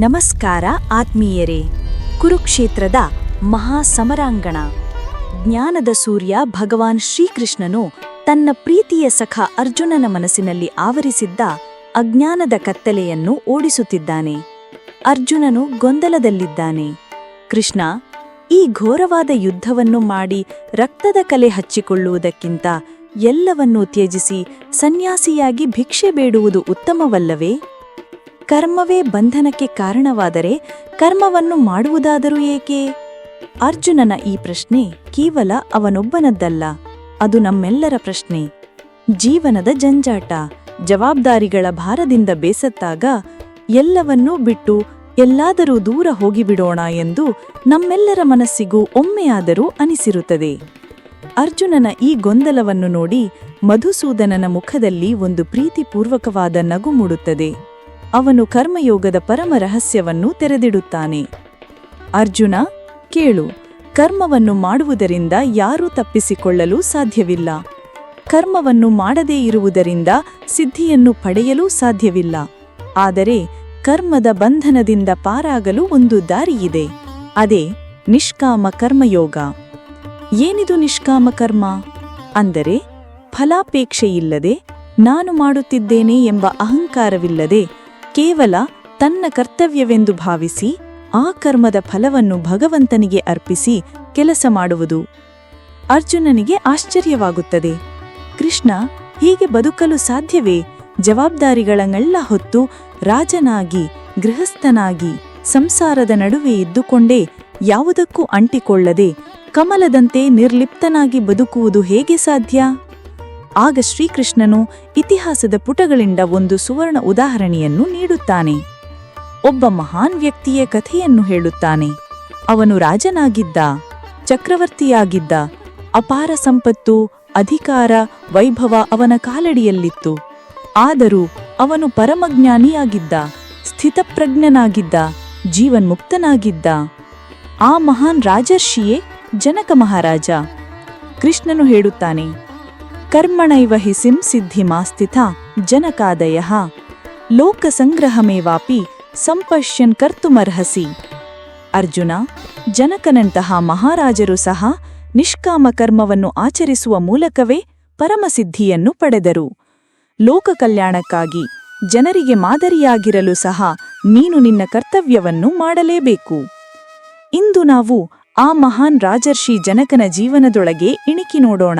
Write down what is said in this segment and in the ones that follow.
ನಮಸ್ಕಾರ ಆತ್ಮೀಯರೇ. ಕುರುಕ್ಷೇತ್ರದ ಮಹಾಸಮರಾಂಗಣ. ಜ್ಞಾನದ ಸೂರ್ಯ ಭಗವಾನ್ ಶ್ರೀಕೃಷ್ಣನು ತನ್ನ ಪ್ರೀತಿಯ ಸಖ ಅರ್ಜುನನ ಮನಸ್ಸಿನಲ್ಲಿ ಆವರಿಸಿದ್ದ ಅಜ್ಞಾನದ ಕತ್ತಲೆಯನ್ನು ಓಡಿಸುತ್ತಿದ್ದಾನೆ. ಅರ್ಜುನನು ಗೊಂದಲದಲ್ಲಿದ್ದಾನೆ. ಕೃಷ್ಣ, ಈ ಘೋರವಾದ ಯುದ್ಧವನ್ನು ಮಾಡಿ ರಕ್ತದ ಕಲೆ ಹಚ್ಚಿಕೊಳ್ಳುವುದಕ್ಕಿಂತ ಎಲ್ಲವನ್ನೂ ತ್ಯಜಿಸಿ ಸನ್ಯಾಸಿಯಾಗಿ ಭಿಕ್ಷೆ ಬೇಡುವುದು ಉತ್ತಮವಲ್ಲವೇ? ಕರ್ಮವೇ ಬಂಧನಕ್ಕೆ ಕಾರಣವಾದರೆ ಕರ್ಮವನ್ನು ಮಾಡುವುದಾದರೂ ಏಕೆ? ಅರ್ಜುನನ ಈ ಪ್ರಶ್ನೆ ಕೇವಲ ಅವನೊಬ್ಬನದ್ದಲ್ಲ, ಅದು ನಮ್ಮೆಲ್ಲರ ಪ್ರಶ್ನೆ. ಜೀವನದ ಜಂಜಾಟ, ಜವಾಬ್ದಾರಿಗಳ ಭಾರದಿಂದ ಬೇಸತ್ತಾಗ ಎಲ್ಲವನ್ನೂ ಬಿಟ್ಟು ಎಲ್ಲಾದರೂ ದೂರ ಹೋಗಿಬಿಡೋಣ ಎಂದು ನಮ್ಮೆಲ್ಲರ ಮನಸ್ಸಿಗೂ ಒಮ್ಮೆಯಾದರೂ ಅನಿಸಿರುತ್ತದೆ. ಅರ್ಜುನನ ಈ ಗೊಂದಲವನ್ನು ನೋಡಿ ಮಧುಸೂದನನ ಮುಖದಲ್ಲಿ ಒಂದು ಪ್ರೀತಿಪೂರ್ವಕವಾದ ನಗು ಮೂಡುತ್ತದೆ. ಅವನು ಕರ್ಮಯೋಗದ ಪರಮ ರಹಸ್ಯವನ್ನು ತೆರೆದಿಡುತ್ತಾನೆ. ಅರ್ಜುನ, ಕೇಳು, ಕರ್ಮವನ್ನು ಮಾಡುವುದರಿಂದ ಯಾರೂ ತಪ್ಪಿಸಿಕೊಳ್ಳಲು ಸಾಧ್ಯವಿಲ್ಲ. ಕರ್ಮವನ್ನು ಮಾಡದೇ ಇರುವುದರಿಂದ ಸಿದ್ಧಿಯನ್ನು ಪಡೆಯಲು ಸಾಧ್ಯವಿಲ್ಲ. ಆದರೆ ಕರ್ಮದ ಬಂಧನದಿಂದ ಪಾರಾಗಲು ಒಂದು ದಾರಿಯಿದೆ ಅದೇ ನಿಷ್ಕಾಮ ಕರ್ಮಯೋಗ. ಏನಿದು ನಿಷ್ಕಾಮ ಕರ್ಮ? ಅಂದರೆ ಫಲಾಪೇಕ್ಷೆಯಿಲ್ಲದೆ ನಾನು ಮಾಡುತ್ತಿದ್ದೇನೆ ಎಂಬ ಅಹಂಕಾರವಿಲ್ಲದೆ ಕೇವಲ ತನ್ನ ಕರ್ತವ್ಯವೆಂದು ಭಾವಿಸಿ ಆ ಕರ್ಮದ ಫಲವನ್ನು ಭಗವಂತನಿಗೆ ಅರ್ಪಿಸಿ ಕೆಲಸ ಮಾಡುವುದು ಅರ್ಜುನನಿಗೆ ಆಶ್ಚರ್ಯವಾಗುತ್ತದೆ. ಕೃಷ್ಣ ಹೀಗೆ ಬದುಕಲು ಸಾಧ್ಯವೇ? ಜವಾಬ್ದಾರಿಗಳನ್ನೆಲ್ಲ ಹೊತ್ತು ರಾಜನಾಗಿ, ಗೃಹಸ್ಥನಾಗಿ, ಸಂಸಾರದ ನಡುವೆ ಇದ್ದುಕೊಂಡೇ ಯಾವುದಕ್ಕೂ ಅಂಟಿಕೊಳ್ಳದೆ ಕಮಲದಂತೆ ನಿರ್ಲಿಪ್ತನಾಗಿ ಬದುಕುವುದು ಹೇಗೆ ಸಾಧ್ಯ? ಆಗ ಶ್ರೀಕೃಷ್ಣನು ಇತಿಹಾಸದ ಪುಟಗಳಿಂದ ಒಂದು ಸುವರ್ಣ ಉದಾಹರಣೆಯನ್ನು ನೀಡುತ್ತಾನೆ. ಒಬ್ಬ ಮಹಾನ್ ವ್ಯಕ್ತಿಯ ಕಥೆಯನ್ನು ಹೇಳುತ್ತಾನೆ. ಅವನು ರಾಜನಾಗಿದ್ದ, ಚಕ್ರವರ್ತಿಯಾಗಿದ್ದ, ಅಪಾರ ಸಂಪತ್ತು, ಅಧಿಕಾರ, ವೈಭವ ಅವನ ಕಾಲಡಿಯಲ್ಲಿತ್ತು. ಆದರೂ ಅವನು ಪರಮಜ್ಞಾನಿಯಾಗಿದ್ದ, ಸ್ಥಿತಪ್ರಜ್ಞನಾಗಿದ್ದ, ಜೀವನ್ಮುಕ್ತನಾಗಿದ್ದ. ಆ ಮಹಾನ್ ರಾಜರ್ಷಿಯೇ ಜನಕ ಮಹಾರಾಜ. ಕೃಷ್ಣನು ಹೇಳುತ್ತಾನೆ ಕರ್ಮಣೈವ ಹಿ ಸಿಂಸಿದ್ಧಿಮಾಸ್ಥಿತ ಜನಕಾದಯ ಲೋಕಸಂಗ್ರಹಮೇವಾಪಿ ಸಂಪಶ್ಯನ್ ಕರ್ತುಮರ್ಹಸಿ ಅರ್ಜುನ ಜನಕನಂತಹ ಮಹಾರಾಜರು ಸಹ ನಿಷ್ಕಾಮ ಕರ್ಮವನ್ನು ಆಚರಿಸುವ ಮೂಲಕವೇ ಪರಮಸಿದ್ಧಿಯನ್ನು ಪಡೆದರು. ಲೋಕ ಕಲ್ಯಾಣಕ್ಕಾಗಿ ಜನರಿಗೆ ಮಾದರಿಯಾಗಿರಲು ಸಹ ನೀನು ನಿನ್ನ ಕರ್ತವ್ಯವನ್ನು ಮಾಡಲೇಬೇಕು. ಇಂದು ನಾವು ಆ ಮಹಾನ್ ರಾಜರ್ಷಿ ಜನಕನ ಜೀವನದೊಳಗೆ ಇಣಿಕಿ ನೋಡೋಣ.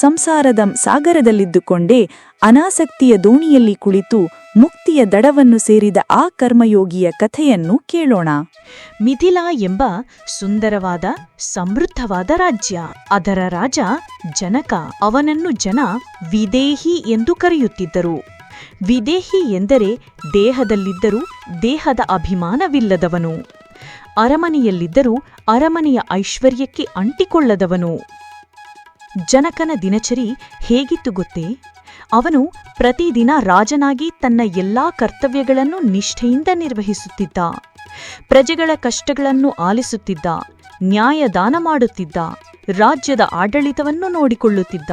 ಸಂಸಾರದ ಸಾಗರದಲ್ಲಿದ್ದುಕೊಂಡೇ ಅನಾಸಕ್ತಿಯ ದೋಣಿಯಲ್ಲಿ ಕುಳಿತು ಮುಕ್ತಿಯ ದಡವನ್ನು ಸೇರಿದ ಆ ಕರ್ಮಯೋಗಿಯ ಕಥೆಯನ್ನು ಕೇಳೋಣ. ಮಿಥಿಲಾ ಎಂಬ ಸುಂದರವಾದ, ಸಮೃದ್ಧವಾದ ರಾಜ್ಯ. ಅದರ ರಾಜ ಜನಕ. ಅವನನ್ನು ಜನ ವಿದೇಹಿ ಎಂದು ಕರೆಯುತ್ತಿದ್ದರು. ವಿದೇಹಿ ಎಂದರೆ ದೇಹದಲ್ಲಿದ್ದರೂ ದೇಹದ ಅಭಿಮಾನವಿಲ್ಲದವನು. ಅರಮನೆಯಲ್ಲಿದ್ದರೂ ಅರಮನೆಯ ಐಶ್ವರ್ಯಕ್ಕೆ ಅಂಟಿಕೊಳ್ಳದವನು. ಜನಕನ ದಿನಚರಿ ಹೇಗಿತ್ತು ಗೊತ್ತೇ? ಅವನು ಪ್ರತಿದಿನ ರಾಜನಾಗಿ ತನ್ನ ಎಲ್ಲಾ ಕರ್ತವ್ಯಗಳನ್ನು ನಿಷ್ಠೆಯಿಂದ ನಿರ್ವಹಿಸುತ್ತಿದ್ದ. ಪ್ರಜೆಗಳ ಕಷ್ಟಗಳನ್ನು ಆಲಿಸುತ್ತಿದ್ದ. ನ್ಯಾಯದಾನ ಮಾಡುತ್ತಿದ್ದ. ರಾಜ್ಯದ ಆಡಳಿತವನ್ನು ನೋಡಿಕೊಳ್ಳುತ್ತಿದ್ದ.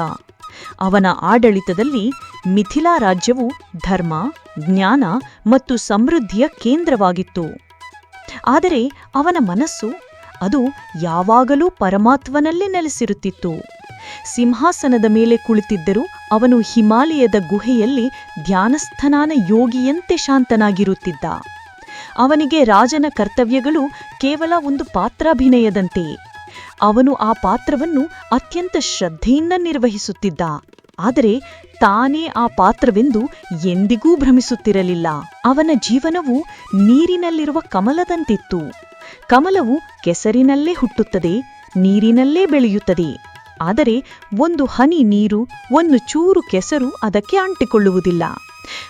ಅವನ ಆಡಳಿತದಲ್ಲಿ ಮಿಥಿಲಾ ರಾಜ್ಯವು ಧರ್ಮ, ಜ್ಞಾನ ಮತ್ತು ಸಮೃದ್ಧಿಯ ಕೇಂದ್ರವಾಗಿತ್ತು. ಆದರೆ ಅವನ ಮನಸ್ಸು ಅದು ಯಾವಾಗಲೂ ಪರಮಾತ್ಮನಲ್ಲಿ ನೆಲೆಸಿರುತ್ತಿತ್ತು. ಸಿಂಹಾಸನದ ಮೇಲೆ ಕುಳಿತಿದ್ದರೂ ಅವನು ಹಿಮಾಲಯದ ಗುಹೆಯಲ್ಲಿ ಧ್ಯಾನಸ್ಥನಾನ ಯೋಗಿಯಂತೆ ಶಾಂತನಾಗಿರುತ್ತಿದ್ದ. ಅವನಿಗೆ ರಾಜನ ಕರ್ತವ್ಯಗಳು ಕೇವಲ ಒಂದು ಪಾತ್ರಾಭಿನಯದಂತೆಯೇ ಅವನು ಆ ಪಾತ್ರವನ್ನು ಅತ್ಯಂತ ಶ್ರದ್ಧೆಯಿಂದ ನಿರ್ವಹಿಸುತ್ತಿದ್ದ. ಆದರೆ ತಾನೇ ಆ ಪಾತ್ರವೆಂದು ಎಂದಿಗೂ ಭ್ರಮಿಸುತ್ತಿರಲಿಲ್ಲ. ಅವನ ಜೀವನವು ನೀರಿನಲ್ಲಿರುವ ಕಮಲದಂತಿತ್ತು. ಕಮಲವು ಕೆಸರಿನಲ್ಲೇ ಹುಟ್ಟುತ್ತದೆ, ನೀರಿನಲ್ಲೇ ಬೆಳೆಯುತ್ತದೆ. ಆದರೆ ಒಂದು ಹನಿ ನೀರು, ಒಂದು ಚೂರು ಕೆಸರು ಅದಕ್ಕೆ ಅಂಟಿಕೊಳ್ಳುವುದಿಲ್ಲ.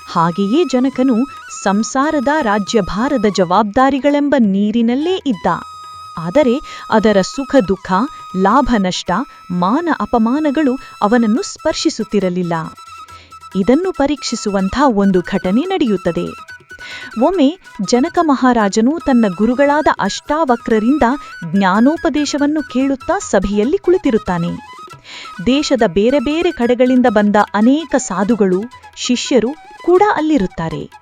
ಹಾಗೆಯೇ ಜನಕನು ಸಂಸಾರದ ರಾಜ್ಯಭಾರದ ಜವಾಬ್ದಾರಿಗಳೆಂಬ ನೀರಿನಲ್ಲೇ ಇದ್ದ. ಆದರೆ ಅದರ ಸುಖ, ದುಃಖ, ಲಾಭ, ನಷ್ಟ, ಮಾನ ಅಪಮಾನಗಳು ಅವನನ್ನು ಸ್ಪರ್ಶಿಸುತ್ತಿರಲಿಲ್ಲ. ಇದನ್ನು ಪರೀಕ್ಷಿಸುವಂಥ ಒಂದು ಘಟನೆ ನಡೆಯುತ್ತದೆ. ಒಮ್ಮೆ ಜನಕ ಮಹಾರಾಜನು ತನ್ನ ಗುರುಗಳಾದ ಅಷ್ಟಾವಕ್ರರಿಂದ ಜ್ಞಾನೋಪದೇಶವನ್ನು ಕೇಳುತ್ತಾ ಸಭೆಯಲ್ಲಿ ಕುಳಿತಿರುತ್ತಾನೆ. ದೇಶದ ಬೇರೆ ಬೇರೆ ಕಡೆಗಳಿಂದ ಬಂದ ಅನೇಕ ಸಾಧುಗಳು, ಶಿಷ್ಯರು ಕೂಡ ಅಲ್ಲಿರುತ್ತಾರೆ.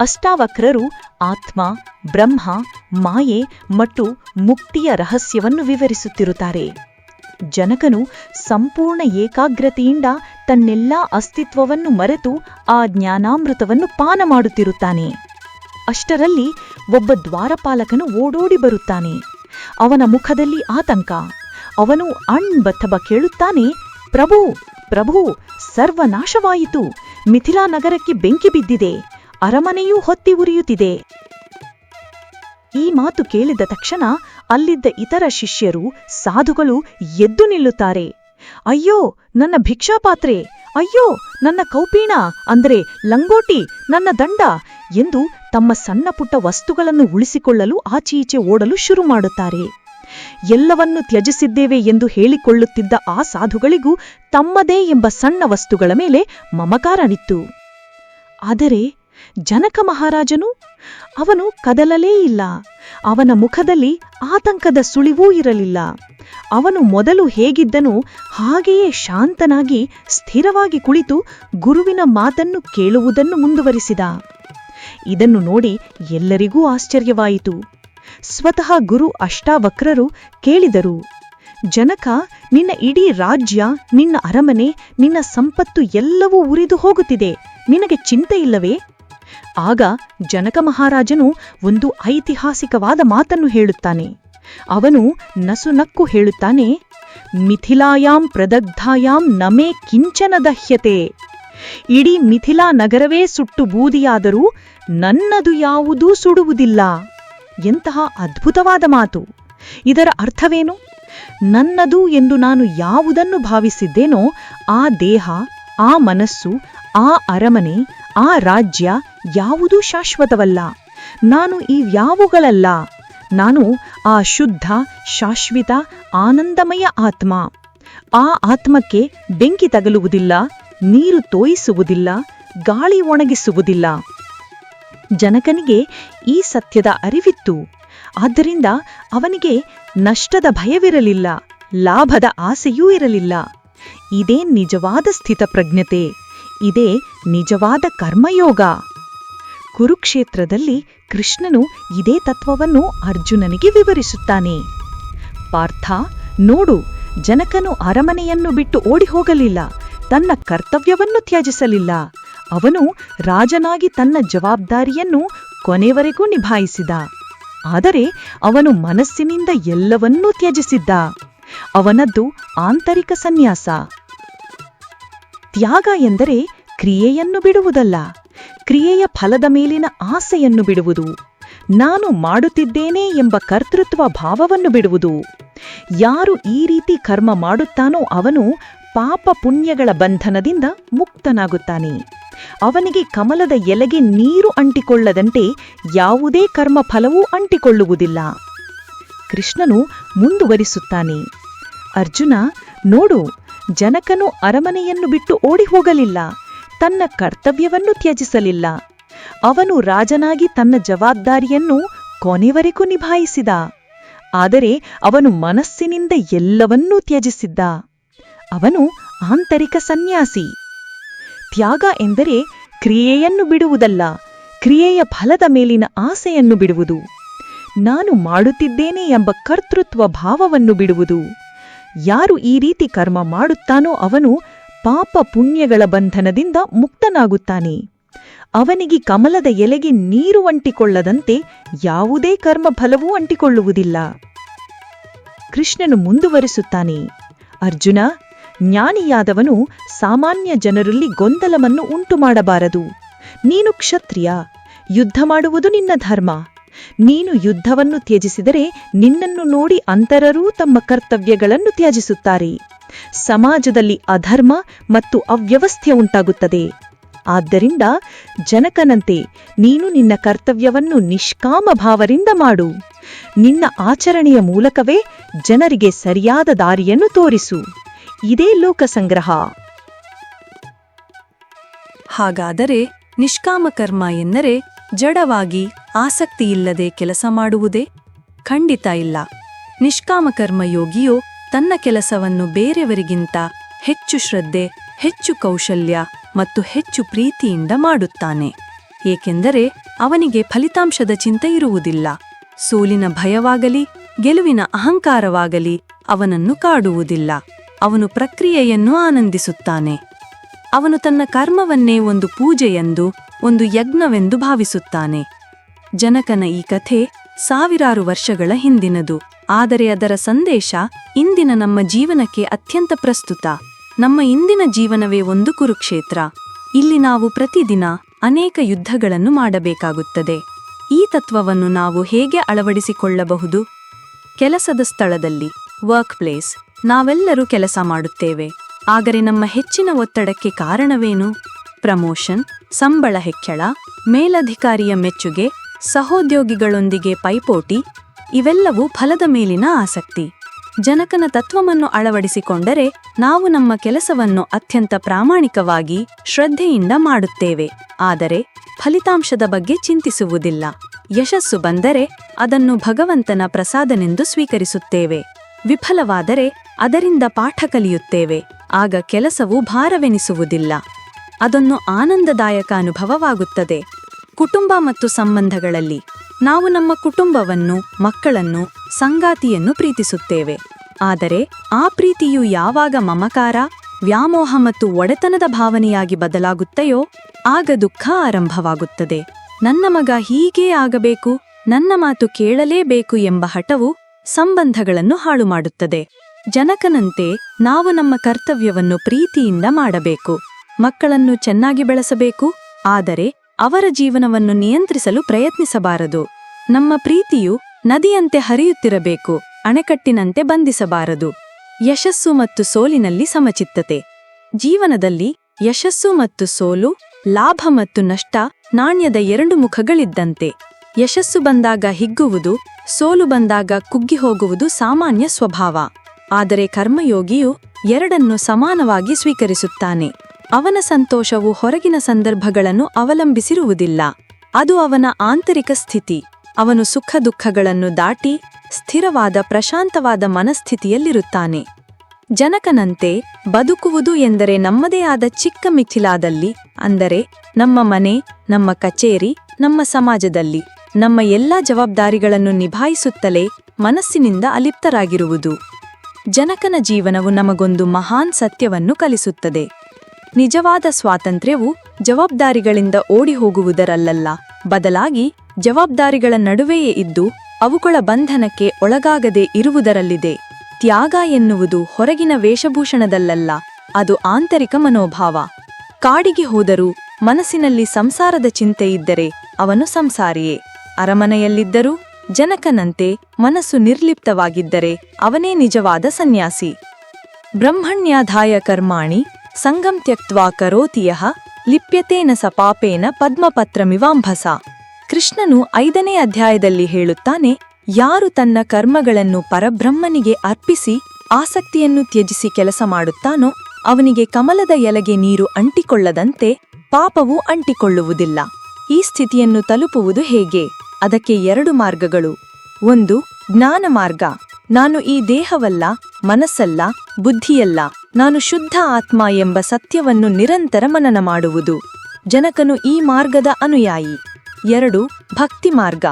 ಅಷ್ಟಾವಕ್ರರು ಆತ್ಮ, ಬ್ರಹ್ಮ, ಮಾಯೆ ಮತ್ತು ಮುಕ್ತಿಯ ರಹಸ್ಯವನ್ನು ವಿವರಿಸುತ್ತಿರುತ್ತಾರೆ. ಜನಕನು ಸಂಪೂರ್ಣ ಏಕಾಗ್ರತೆಯಿಂದ ತನ್ನೆಲ್ಲಾ ಅಸ್ತಿತ್ವವನ್ನು ಮರೆತು ಆ ಜ್ಞಾನಾಮೃತವನ್ನು ಪಾನ ಮಾಡುತ್ತಿರುತ್ತಾನೆ. ಅಷ್ಟರಲ್ಲಿ ಒಬ್ಬ ದ್ವಾರಪಾಲಕನು ಓಡೋಡಿ ಬರುತ್ತಾನೆ. ಅವನ ಮುಖದಲ್ಲಿ ಆತಂಕ. ಅವನು ಅಣ್ಬತ್ತಬ ಕೇಳುತ್ತಾನೆ, ಪ್ರಭು ಪ್ರಭು, ಸರ್ವನಾಶವಾಯಿತು. ಮಿಥಿಲಾ ನಗರಕ್ಕೆ ಬೆಂಕಿ ಬಿದ್ದಿದೆ. ಅರಮನೆಯೂ ಹೊತ್ತಿ ಉರಿಯುತ್ತಿದೆ. ಈ ಮಾತು ಕೇಳಿದ ತಕ್ಷಣ ಅಲ್ಲಿದ್ದ ಇತರ ಶಿಷ್ಯರು ಸಾಧುಗಳು ಎದ್ದು ನಿಲ್ಲುತ್ತಾರೆ. ಅಯ್ಯೋ, ನನ್ನ ಭಿಕ್ಷಾಪಾತ್ರೆ! ಅಯ್ಯೋ, ನನ್ನ ಕೌಪೀಣ! ಅಂದರೆ ಲಂಗೋಟಿ, ನನ್ನ ದಂಡ! ಎಂದು ತಮ್ಮ ಸಣ್ಣಪುಟ್ಟ ವಸ್ತುಗಳನ್ನು ಉಳಿಸಿಕೊಳ್ಳಲು ಆಚೀಚೆ ಓಡಲು ಶುರು ಮಾಡುತ್ತಾರೆ. ಎಲ್ಲವನ್ನೂ ತ್ಯಜಿಸಿದ್ದೇವೆ ಎಂದು ಹೇಳಿಕೊಳ್ಳುತ್ತಿದ್ದ ಆ ಸಾಧುಗಳಿಗೂ ತಮ್ಮದೇ ಎಂಬ ಸಣ್ಣ ವಸ್ತುಗಳ ಮೇಲೆ ಮಮಕಾರನಿತ್ತು ಆದರೆ ಜನಕ ಮಹಾರಾಜನು? ಅವನು ಕದಲಲೇ ಇಲ್ಲ. ಅವನ ಮುಖದಲ್ಲಿ ಆತಂಕದ ಸುಳಿವೂ ಇರಲಿಲ್ಲ. ಅವನು ಮೊದಲು ಹೇಗಿದ್ದನು ಹಾಗೆಯೇ ಶಾಂತನಾಗಿ ಸ್ಥಿರವಾಗಿ ಕುಳಿತು ಗುರುವಿನ ಮಾತನ್ನು ಕೇಳುವುದನ್ನು ಮುಂದುವರಿಸಿದ. ಇದನ್ನು ನೋಡಿ ಎಲ್ಲರಿಗೂ ಆಶ್ಚರ್ಯವಾಯಿತು. ಸ್ವತಃ ಗುರು ಅಷ್ಟಾವಕ್ರರು ಕೇಳಿದರು, ಜನಕ, ನಿನ್ನ ಇಡೀ ರಾಜ್ಯ, ನಿನ್ನ ಅರಮನೆ, ನಿನ್ನ ಸಂಪತ್ತು ಎಲ್ಲವೂ ಉರಿದು ಹೋಗುತ್ತಿದೆ. ನಿನಗೆ ಚಿಂತೆ ಇಲ್ಲವೇ? ಆಗ ಜನಕ ಮಹಾರಾಜನು ಒಂದು ಐತಿಹಾಸಿಕವಾದ ಮಾತನ್ನು ಹೇಳುತ್ತಾನೆ. ಅವನು ನಸುನಕ್ಕು ಹೇಳುತ್ತಾನೆ, ಮಿಥಿಲಾಯಾಂ ಪ್ರದಗ್ಧಾಯಾಂ ನಮೇ ಕಿಂಚನ ದಹ್ಯತೆ. ಇಡೀ ಮಿಥಿಲಾ ನಗರವೇ ಸುಟ್ಟು ಬೂದಿಯಾದರೂ ನನ್ನದು ಯಾವುದೂ ಸುಡುವುದಿಲ್ಲ. ಎಂತಹ ಅದ್ಭುತವಾದ ಮಾತು. ಇದರ ಅರ್ಥವೇನು? ನನ್ನದು ಎಂದು ನಾನು ಯಾವುದನ್ನು ಭಾವಿಸಿದ್ದೇನೋ ಆ ದೇಹ, ಆ ಮನಸ್ಸು, ಆ ಅರಮನೆ ಆ ರಾಜ್ಯ ಯಾವುದೂ ಶಾಶ್ವತವಲ್ಲ. ನಾನು ಈ ಯಾವುಗಳಲ್ಲ. ನಾನು ಆ ಶುದ್ಧ, ಶಾಶ್ವತ, ಆನಂದಮಯ ಆತ್ಮ. ಆ ಆತ್ಮಕ್ಕೆ ಬೆಂಕಿ ತಗಲುವುದಿಲ್ಲ, ನೀರು ತೋಯಿಸುವುದಿಲ್ಲ, ಗಾಳಿ ಒಣಗಿಸುವುದಿಲ್ಲ. ಜನಕನಿಗೆ ಈ ಸತ್ಯದ ಅರಿವಿತ್ತು. ಆದ್ದರಿಂದ ಅವನಿಗೆ ನಷ್ಟದ ಭಯವಿರಲಿಲ್ಲ, ಲಾಭದ ಆಸೆಯೂ ಇರಲಿಲ್ಲ. ಇದೇ ನಿಜವಾದ ಸ್ಥಿತಪ್ರಜ್ಞತೆ. ಇದೇ ನಿಜವಾದ ಕರ್ಮಯೋಗ. ಕುರುಕ್ಷೇತ್ರದಲ್ಲಿ ಕೃಷ್ಣನು ಇದೇ ತತ್ವವನ್ನು ಅರ್ಜುನನಿಗೆ ವಿವರಿಸುತ್ತಾನೆ. ಪಾರ್ಥ, ನೋಡು, ಜನಕನು ಅರಮನೆಯನ್ನು ಬಿಟ್ಟು ಓಡಿ ಹೋಗಲಿಲ್ಲ ತನ್ನ ಕರ್ತವ್ಯವನ್ನು ತ್ಯಜಿಸಲಿಲ್ಲ. ಅವನು ರಾಜನಾಗಿ ತನ್ನ ಜವಾಬ್ದಾರಿಯನ್ನು ಕೊನೆವರೆಗೂ ನಿಭಾಯಿಸಿದ. ಆದರೆ ಅವನು ಮನಸ್ಸಿನಿಂದ ಎಲ್ಲವನ್ನೂ ತ್ಯಜಿಸಿದ್ದ. ಅವನದ್ದು ಆಂತರಿಕ ಸನ್ಯಾಸ. ತ್ಯಾಗ ಎಂದರೆ ಕ್ರಿಯೆಯನ್ನು ಬಿಡುವುದಲ್ಲ, ಕ್ರಿಯೆಯ ಫಲದ ಮೇಲಿನ ಆಸೆಯನ್ನು ಬಿಡುವುದು. ನಾನು ಮಾಡುತ್ತಿದ್ದೇನೆ ಎಂಬ ಕರ್ತೃತ್ವ ಭಾವವನ್ನು ಬಿಡುವುದು. ಯಾರು ಈ ರೀತಿ ಕರ್ಮ ಮಾಡುತ್ತಾನೋ ಅವನು ಪಾಪ ಪುಣ್ಯಗಳ ಬಂಧನದಿಂದ ಮುಕ್ತನಾಗುತ್ತಾನೆ. ಅವನಿಗೆ ಕಮಲದ ಎಲೆಗೆ ನೀರು ಅಂಟಿಕೊಳ್ಳದಂತೆ ಯಾವುದೇ ಕರ್ಮ ಫಲವೂ ಅಂಟಿಕೊಳ್ಳುವುದಿಲ್ಲ. ಕೃಷ್ಣನು ಮುಂದುವರಿಸುತ್ತಾನೆ. ಅರ್ಜುನ, ನೋಡು ಜನಕನು ಅರಮನೆಯನ್ನು ಬಿಟ್ಟು ಓಡಿ ಹೋಗಲಿಲ್ಲ ತನ್ನ ಕರ್ತವ್ಯವನ್ನು ತ್ಯಜಿಸಲಿಲ್ಲ. ಅವನು ರಾಜನಾಗಿ ತನ್ನ ಜವಾಬ್ದಾರಿಯನ್ನು ಕೊನೆವರೆಗೂ ನಿಭಾಯಿಸಿದ. ಆದರೆ ಅವನು ಮನಸ್ಸಿನಿಂದ ಎಲ್ಲವನ್ನೂ ತ್ಯಜಿಸಿದ್ದ. ಅವನು ಆಂತರಿಕ ಸನ್ಯಾಸಿ. ತ್ಯಾಗ ಎಂದರೆ ಕ್ರಿಯೆಯನ್ನು ಬಿಡುವುದಲ್ಲ, ಕ್ರಿಯೆಯ ಫಲದ ಮೇಲಿನ ಆಸೆಯನ್ನು ಬಿಡುವುದು. ನಾನು ಮಾಡುತ್ತಿದ್ದೇನೆ ಎಂಬ ಕರ್ತೃತ್ವ ಭಾವವನ್ನು ಬಿಡುವುದು. ಯಾರು ಈ ರೀತಿ ಕರ್ಮ ಮಾಡುತ್ತಾನೋ ಅವನು ಪಾಪ ಪುಣ್ಯಗಳ ಬಂಧನದಿಂದ ಮುಕ್ತನಾಗುತ್ತಾನೆ. ಅವನಿಗೆ ಕಮಲದ ಎಲೆಗೆ ನೀರು ಅಂಟಿಕೊಳ್ಳದಂತೆ ಯಾವುದೇ ಕರ್ಮ ಫಲವೂ ಅಂಟಿಕೊಳ್ಳುವುದಿಲ್ಲ. ಕೃಷ್ಣನು ಮುಂದುವರಿಸುತ್ತಾನೆ. ಅರ್ಜುನ, ಜ್ಞಾನಿಯಾದವನು ಸಾಮಾನ್ಯ ಜನರಲ್ಲಿ ಗೊಂದಲವನ್ನು ಉಂಟುಮಾಡಬಾರದು. ನೀನು ಕ್ಷತ್ರಿಯ, ಯುದ್ಧ ಮಾಡುವುದು ನಿನ್ನ ಧರ್ಮ. ನೀನು ಯುದ್ಧವನ್ನು ತ್ಯಜಿಸಿದರೆ ನಿನ್ನನ್ನು ನೋಡಿ ಅಂತರರೂ ತಮ್ಮ ಕರ್ತವ್ಯಗಳನ್ನು ತ್ಯಜಿಸುತ್ತಾರೆ. ಸಮಾಜದಲ್ಲಿ ಅಧರ್ಮ ಮತ್ತು ಅವ್ಯವಸ್ಥೆ ಉಂಟಾಗುತ್ತದೆ. ಆದ್ದರಿಂದ ಜನಕನಂತೆ ನೀನು ನಿನ್ನ ಕರ್ತವ್ಯವನ್ನು ನಿಷ್ಕಾಮ ಭಾವರಿಂದ ಮಾಡು. ನಿನ್ನ ಆಚರಣೆಯ ಮೂಲಕವೇ ಜನರಿಗೆ ಸರಿಯಾದ ದಾರಿಯನ್ನು ತೋರಿಸು. ಇದೇ ಲೋಕಸಂಗ್ರಹ. ಹಾಗಾದರೆ ನಿಷ್ಕಾಮ ಕರ್ಮ ಎಂದರೆ ಜಡವಾಗಿ ಆಸಕ್ತಿಯಿಲ್ಲದೆ ಕೆಲಸ ಮಾಡುವುದೇ? ಖಂಡಿತ ಇಲ್ಲ. ನಿಷ್ಕಾಮ ಕರ್ಮಯೋಗಿಯು ತನ್ನ ಕೆಲಸವನ್ನು ಬೇರೆಯವರಿಗಿಂತ ಹೆಚ್ಚು ಶ್ರದ್ಧೆ, ಹೆಚ್ಚು ಕೌಶಲ್ಯ ಮತ್ತು ಹೆಚ್ಚು ಪ್ರೀತಿಯಿಂದ ಮಾಡುತ್ತಾನೆ. ಏಕೆಂದರೆ ಅವನಿಗೆ ಫಲಿತಾಂಶದ ಚಿಂತೆ ಇರುವುದಿಲ್ಲ. ಸೋಲಿನ ಭಯವಾಗಲಿ, ಗೆಲುವಿನ ಅಹಂಕಾರವಾಗಲಿ ಅವನನ್ನು ಕಾಡುವುದಿಲ್ಲ. ಅವನು ಪ್ರಕ್ರಿಯೆಯನ್ನು ಆನಂದಿಸುತ್ತಾನೆ. ಅವನು ತನ್ನ ಕರ್ಮವನ್ನೇ ಒಂದು ಪೂಜೆಯೆಂದು, ಒಂದು ಯಜ್ಞವೆಂದು ಭಾವಿಸುತ್ತಾನೆ. ಜನಕನ ಈ ಕಥೆ ಸಾವಿರಾರು ವರ್ಷಗಳ ಹಿಂದಿನದು. ಆದರೆ ಅದರ ಸಂದೇಶ ಇಂದಿನ ನಮ್ಮ ಜೀವನಕ್ಕೆ ಅತ್ಯಂತ ಪ್ರಸ್ತುತ. ನಮ್ಮ ಇಂದಿನ ಜೀವನವೇ ಒಂದು ಕುರುಕ್ಷೇತ್ರ. ಇಲ್ಲಿ ನಾವು ಪ್ರತಿದಿನ ಅನೇಕ ಯುದ್ಧಗಳನ್ನು ಮಾಡಬೇಕಾಗುತ್ತದೆ. ಈ ತತ್ವವನ್ನು ನಾವು ಹೇಗೆ ಅಳವಡಿಸಿಕೊಳ್ಳಬಹುದು? ಕೆಲಸದ ಸ್ಥಳದಲ್ಲಿ ವರ್ಕ್ ಪ್ಲೇಸ್ ನಾವೆಲ್ಲರೂ ಕೆಲಸ ಮಾಡುತ್ತೇವೆ. ಆದರೆ ನಮ್ಮ ಹೆಚ್ಚಿನ ಒತ್ತಡಕ್ಕೆ ಕಾರಣವೇನು? ಪ್ರಮೋಷನ್, ಸಂಬಳ ಹೆಚ್ಚಳ, ಮೇಲಧಿಕಾರಿಯ ಮೆಚ್ಚುಗೆ ಸಹೋದ್ಯೋಗಿಗಳೊಂದಿಗೆ ಪೈಪೋಟಿ, ಇವೆಲ್ಲವೂ ಫಲದ ಮೇಲಿನ ಆಸಕ್ತಿ. ಜನಕನ ತತ್ವವನ್ನು ಅಳವಡಿಸಿಕೊಂಡರೆ ನಾವು ನಮ್ಮ ಕೆಲಸವನ್ನು ಅತ್ಯಂತ ಪ್ರಾಮಾಣಿಕವಾಗಿ ಶ್ರದ್ಧೆಯಿಂದ ಮಾಡುತ್ತೇವೆ. ಆದರೆ ಫಲಿತಾಂಶದ ಬಗ್ಗೆ ಚಿಂತಿಸುವುದಿಲ್ಲ. ಯಶಸ್ಸು ಬಂದರೆ ಅದನ್ನು ಭಗವಂತನ ಪ್ರಸಾದನೆಂದು ಸ್ವೀಕರಿಸುತ್ತೇವೆ. ವಿಫಲವಾದರೆ ಅದರಿಂದ ಪಾಠ ಕಲಿಯುತ್ತೇವೆ. ಆಗ ಕೆಲಸವು ಭಾರವೆನಿಸುವುದಿಲ್ಲ. ಅದನ್ನು ಆನಂದದಾಯಕ ಅನುಭವವಾಗುತ್ತದೆ. ಕುಟುಂಬ ಮತ್ತು ಸಂಬಂಧಗಳಲ್ಲಿ ನಾವು ನಮ್ಮ ಕುಟುಂಬವನ್ನು, ಮಕ್ಕಳನ್ನು, ಸಂಗಾತಿಯನ್ನು ಪ್ರೀತಿಸುತ್ತೇವೆ. ಆದರೆ ಆ ಪ್ರೀತಿಯು ಯಾವಾಗ ಮಮಕಾರ, ವ್ಯಾಮೋಹ ಮತ್ತು ಒಡೆತನದ ಭಾವನೆಯಾಗಿ ಬದಲಾಗುತ್ತೆಯೋ, ಆಗ ದುಃಖ ಆರಂಭವಾಗುತ್ತದೆ. ನನ್ನ ಮಗ ಹೀಗೇ ಆಗಬೇಕು, ನನ್ನ ಮಾತು ಕೇಳಲೇಬೇಕು ಎಂಬ ಹಠವು ಸಂಬಂಧಗಳನ್ನು ಹಾಳು ಮಾಡುತ್ತದೆ ಜನಕನಂತೆ ನಾವು ನಮ್ಮ ಕರ್ತವ್ಯವನ್ನು ಪ್ರೀತಿಯಿಂದ ಮಾಡಬೇಕು. ಮಕ್ಕಳನ್ನು ಚೆನ್ನಾಗಿ ಬೆಳೆಸಬೇಕು, ಆದರೆ ಅವರ ಜೀವನವನ್ನು ನಿಯಂತ್ರಿಸಲು ಪ್ರಯತ್ನಿಸಬಾರದು. ನಮ್ಮ ಪ್ರೀತಿಯು ನದಿಯಂತೆ ಹರಿಯುತ್ತಿರಬೇಕು, ಅಣೆಕಟ್ಟಿನಂತೆ ಬಂಧಿಸಬಾರದು. ಯಶಸ್ಸು ಮತ್ತು ಸೋಲಿನಲ್ಲಿ ಸಮಚಿತ್ತತೆ. ಜೀವನದಲ್ಲಿ ಯಶಸ್ಸು ಮತ್ತು ಸೋಲು, ಲಾಭ ಮತ್ತು ನಷ್ಟ ನಾಣ್ಯದ ಎರಡು ಮುಖಗಳಿದ್ದಂತೆ. ಯಶಸ್ಸು ಬಂದಾಗ ಹಿಗ್ಗುವುದು, ಸೋಲು ಬಂದಾಗ ಕುಗ್ಗಿ ಹೋಗುವುದು ಸಾಮಾನ್ಯ ಸ್ವಭಾವ. ಆದರೆ ಕರ್ಮಯೋಗಿಯು ಎರಡನ್ನು ಸಮಾನವಾಗಿ ಸ್ವೀಕರಿಸುತ್ತಾನೆ. ಅವನ ಸಂತೋಷವು ಹೊರಗಿನ ಸಂದರ್ಭಗಳನ್ನು ಅವಲಂಬಿಸಿರುವುದಿಲ್ಲ. ಅದು ಅವನ ಆಂತರಿಕ ಸ್ಥಿತಿ. ಅವನು ಸುಖ ದುಃಖಗಳನ್ನು ದಾಟಿ ಸ್ಥಿರವಾದ ಪ್ರಶಾಂತವಾದ ಮನಸ್ಥಿತಿಯಲ್ಲಿರುತ್ತಾನೆ. ಜನಕನಂತೆ ಬದುಕುವುದು ಎಂದರೆ ನಮ್ಮದೇ ಆದ ಚಿಕ್ಕ ಮಿಥಿಲಾದಲ್ಲಿ, ಅಂದರೆ ನಮ್ಮ ಮನೆ, ನಮ್ಮ ಕಚೇರಿ, ನಮ್ಮ ಸಮಾಜದಲ್ಲಿ, ನಮ್ಮ ಎಲ್ಲಾ ಜವಾಬ್ದಾರಿಗಳನ್ನು ನಿಭಾಯಿಸುತ್ತಲೇ ಮನಸ್ಸಿನಿಂದ ಅಲಿಪ್ತರಾಗಿರುವುದು. ಜನಕನ ಜೀವನವು ನಮಗೊಂದು ಮಹಾನ್ ಸತ್ಯವನ್ನು ಕಲಿಸುತ್ತದೆ. ನಿಜವಾದ ಸ್ವಾತಂತ್ರ್ಯವು ಜವಾಬ್ದಾರಿಗಳಿಂದ ಓಡಿ ಹೋಗುವುದರಲ್ಲಲ್ಲ ಬದಲಾಗಿ, ಜವಾಬ್ದಾರಿಗಳ ನಡುವೆಯೇ ಇದ್ದು, ಅವುಗಳ ಬಂಧನಕ್ಕೆ ಒಳಗಾಗದೆ ಇರುವುದರಲ್ಲಿದೆ. ತ್ಯಾಗ ಎನ್ನುವುದು ಹೊರಗಿನ ವೇಷಭೂಷಣದಲ್ಲಲ್ಲ, ಅದು ಆಂತರಿಕ ಮನೋಭಾವ. ಕಾಡಿಗೆ ಹೋದರೂ ಮನಸ್ಸಿನಲ್ಲಿ ಸಂಸಾರದ ಚಿಂತೆ ಇದ್ದರೆ ಅವನು ಸಂಸಾರಿಯೇ. ಅರಮನೆಯಲ್ಲಿದ್ದರೂ ಜನಕನಂತೆ ಮನಸ್ಸು ನಿರ್ಲಿಪ್ತವಾಗಿದ್ದರೆ ಅವನೇ ನಿಜವಾದ ಸನ್ಯಾಸಿ. ಬ್ರಹ್ಮಣ್ಯಾಧಾಯ ಕರ್ಮಾಣಿ ಸಂಗಂ ತ್ಯಕ್ತ್ವಾ ಕರೋತಿಯಃ ಲಿಪ್ಯತೇನ ಸ ಪಾಪೇನ ಪದ್ಮಪತ್ರಮಿವಾಂಭಸ. ಕೃಷ್ಣನು ಐದನೇ ಅಧ್ಯಾಯದಲ್ಲಿ ಹೇಳುತ್ತಾನೆ, ಯಾರು ತನ್ನ ಕರ್ಮಗಳನ್ನು ಪರಬ್ರಹ್ಮನಿಗೆ ಅರ್ಪಿಸಿ ಆಸಕ್ತಿಯನ್ನು ತ್ಯಜಿಸಿ ಕೆಲಸ ಮಾಡುತ್ತಾನೋ, ಅವನಿಗೆ ಕಮಲದ ಎಲೆಗೆ ನೀರು ಅಂಟಿಕೊಳ್ಳದಂತೆ ಪಾಪವು ಅಂಟಿಕೊಳ್ಳುವುದಿಲ್ಲ. ಈ ಸ್ಥಿತಿಯನ್ನು ತಲುಪುವುದು ಹೇಗೆ? ಅದಕ್ಕೆ ಎರಡು ಮಾರ್ಗಗಳು. ಒಂದು ಜ್ಞಾನ ಮಾರ್ಗ ನಾನು ಈ ದೇಹವಲ್ಲ, ಮನಸ್ಸಲ್ಲ, ಬುದ್ಧಿಯಲ್ಲ. ನಾನು ಶುದ್ಧ ಆತ್ಮ ಎಂಬ ಸತ್ಯವನ್ನು ನಿರಂತರ ಮನನ ಮಾಡುವುದು. ಜನಕನು ಈ ಮಾರ್ಗದ ಅನುಯಾಯಿ. ಎರಡು, ಭಕ್ತಿ ಮಾರ್ಗ.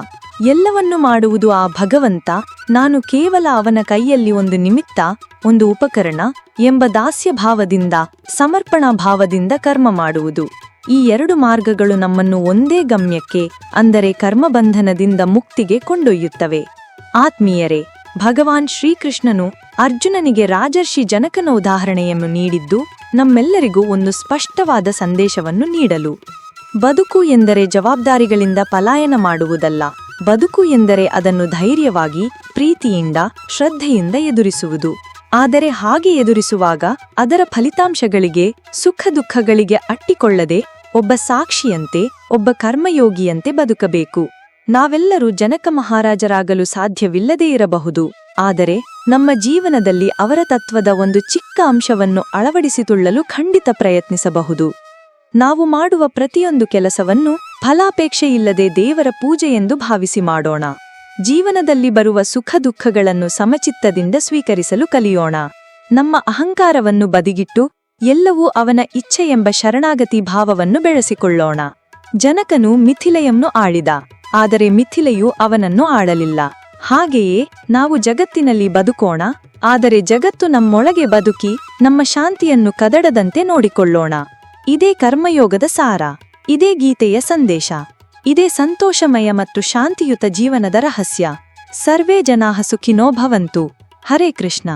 ಎಲ್ಲವನ್ನು ಮಾಡುವುದು ಆ ಭಗವಂತ, ನಾನು ಕೇವಲ ಅವನ ಕೈಯಲ್ಲಿ ಒಂದು ನಿಮಿತ್ತ, ಒಂದು ಉಪಕರಣ ಎಂಬ ದಾಸ್ಯ ಭಾವದಿಂದ, ಸಮರ್ಪಣಾ ಭಾವದಿಂದ ಕರ್ಮ ಮಾಡುವುದು. ಈ ಎರಡು ಮಾರ್ಗಗಳು ನಮ್ಮನ್ನು ಒಂದೇ ಗಮ್ಯಕ್ಕೆ, ಅಂದರೆ ಕರ್ಮಬಂಧನದಿಂದ ಮುಕ್ತಿಗೆ ಕೊಂಡೊಯ್ಯುತ್ತವೆ. ಆತ್ಮೀಯರೇ ಭಗವಾನ್ ಶ್ರೀಕೃಷ್ಣನು ಅರ್ಜುನನಿಗೆ ರಾಜರ್ಷಿ ಜನಕನ ಉದಾಹರಣೆಯನ್ನು ನೀಡಿದ್ದು ನಮ್ಮೆಲ್ಲರಿಗೂ ಒಂದು ಸ್ಪಷ್ಟವಾದ ಸಂದೇಶವನ್ನು ನೀಡಲು. ಬದುಕು ಎಂದರೆ ಜವಾಬ್ದಾರಿಗಳಿಂದ ಪಲಾಯನ ಮಾಡುವುದಲ್ಲ. ಬದುಕು ಎಂದರೆ ಅದನ್ನು ಧೈರ್ಯವಾಗಿ, ಪ್ರೀತಿಯಿಂದ, ಶ್ರದ್ಧೆಯಿಂದ ಎದುರಿಸುವುದು. ಆದರೆ ಹಾಗೆ ಎದುರಿಸುವಾಗ ಅದರ ಫಲಿತಾಂಶಗಳಿಗೆ, ಸುಖ ದುಃಖಗಳಿಗೆ ಅಟ್ಟಿಕೊಳ್ಳದೆ ಒಬ್ಬ ಸಾಕ್ಷಿಯಂತೆ, ಒಬ್ಬ ಕರ್ಮಯೋಗಿಯಂತೆ ಬದುಕಬೇಕು. ನಾವೆಲ್ಲರೂ ಜನಕ ಮಹಾರಾಜರಾಗಲು ಸಾಧ್ಯವಿಲ್ಲದೇ ಇರಬಹುದು. ಆದರೆ ನಮ್ಮ ಜೀವನದಲ್ಲಿ ಅವರ ತತ್ವದ ಒಂದು ಚಿಕ್ಕ ಅಂಶವನ್ನು ಅಳವಡಿಸಿತುಳ್ಳಲು ಖಂಡಿತ ಪ್ರಯತ್ನಿಸಬಹುದು. ನಾವು ಮಾಡುವ ಪ್ರತಿಯೊಂದು ಕೆಲಸವನ್ನು ಫಲಾಪೇಕ್ಷೆಯಿಲ್ಲದೆ ದೇವರ ಪೂಜೆಯೆಂದು ಭಾವಿಸಿ ಮಾಡೋಣ. ಜೀವನದಲ್ಲಿ ಬರುವ ಸುಖ ದುಃಖಗಳನ್ನು ಸಮಚಿತ್ತದಿಂದ ಸ್ವೀಕರಿಸಲು ಕಲಿಯೋಣ. ನಮ್ಮ ಅಹಂಕಾರವನ್ನು ಬದಿಗಿಟ್ಟು ಎಲ್ಲವೂ ಅವನ ಇಚ್ಛೆ ಎಂಬ ಶರಣಾಗತಿ ಭಾವವನ್ನು ಬೆಳೆಸಿಕೊಳ್ಳೋಣ. ಜನಕನು ಮಿಥಿಲೆಯನ್ನು ಆಳಿದ. ಆದರೆ ಮಿಥಿಲೆಯು ಅವನನ್ನು ಆಳಲಿಲ್ಲ. ಹಾಗೆಯೇ ನಾವು ಜಗತ್ತಿನಲ್ಲಿ ಬದುಕೋಣ, ಆದರೆ ಜಗತ್ತು ನಮ್ಮೊಳಗೆ ಬದುಕಿ ನಮ್ಮ ಶಾಂತಿಯನ್ನು ಕದಡದಂತೆ ನೋಡಿಕೊಳ್ಳೋಣ. ಇದೇ ಕರ್ಮಯೋಗದ ಸಾರ, ಇದೇ ಗೀತೆಯ ಸಂದೇಶ, ಇದೇ ಸಂತೋಷಮಯ ಮತ್ತು ಶಾಂತಿಯುತ ಜೀವನದ ರಹಸ್ಯ. ಸರ್ವೇ ಜನಾಹ ಸುಖಿನೋ ಭವಂತು. ಹರೇ ಕೃಷ್ಣ.